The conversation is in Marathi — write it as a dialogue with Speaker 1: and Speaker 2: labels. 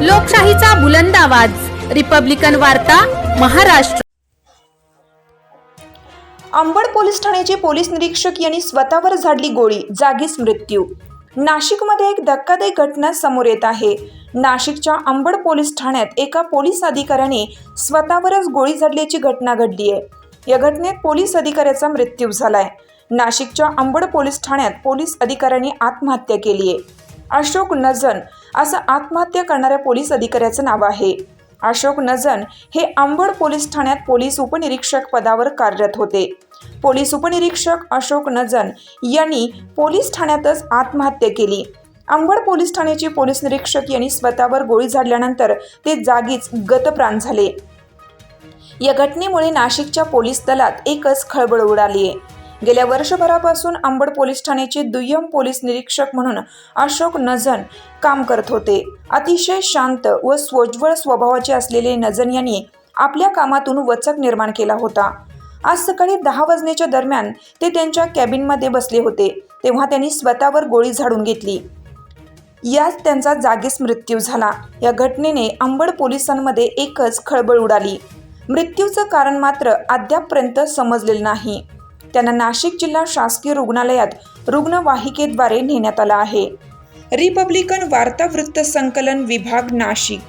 Speaker 1: लोकशाहीचा बुलंद आवाज. रिपब्लिकन वार्ता महाराष्ट्र.
Speaker 2: अंबड पोलीस ठाण्याचे पोलीस निरीक्षक यांनी स्वतःवर झाडली गोळी जागीच मृत्यू. नाशिकमध्ये एक धक्कादायक घटना समोर येत आहे. नाशिकच्या अंबड पोलीस ठाण्यात एका पोलीस अधिकाऱ्याने स्वतःवरच गोळी झाडल्याची घटना घडली आहे. या घटनेत पोलीस अधिकाऱ्याचा मृत्यू झालाय. नाशिकच्या अंबड पोलीस ठाण्यात पोलीस अधिकाऱ्यांनी आत्महत्या केली आहे. अशोक नजन असं आत्महत्या करणाऱ्या पोलीस अधिकाऱ्याचं नाव आहे. अशोक नजन हे आंबड पोलीस ठाण्यात पोलीस उपनिरीक्षक पदावर कार्यरत होते. पोलीस उपनिरीक्षक अशोक नजन यांनी पोलीस ठाण्यातच आत्महत्या केली. अंबड पोलीस ठाण्याचे पोलीस निरीक्षक यांनी स्वतःवर गोळी झाडल्यानंतर ते जागीच गतप्राण झाले. या घटनेमुळे नाशिकच्या पोलीस दलात एकच खळबळ उडाली आहे गेल्या वर्षभरापासून अंबड पोलीस ठाण्याचे दुय्यम पोलीस निरीक्षक म्हणून अशोक नजन काम करत होते. अतिशय शांत व स्वज्वळ स्वभावाचे असलेले नजन यांनी आपल्या कामातून वचक निर्माण केला होता. आज सकाळी दहा वाजण्याच्या दरम्यान ते त्यांच्या कॅबिनमध्ये बसले होते. तेव्हा त्यांनी स्वतःवर गोळी झाडून घेतली. यात त्यांचा जागीच मृत्यू झाला. या घटनेने अंबड पोलिसांमध्ये एकच खळबळ उडाली. मृत्यूचं कारण मात्र अद्यापपर्यंत समजलेलं नाही. त्यांना नाशिक जिल्हा शासकीय रुग्णालयात रुग्णवाहिकेद्वारे नेण्यात आलं आहे. रिपब्लिकन वार्तावृत्त संकलन विभाग नाशिक.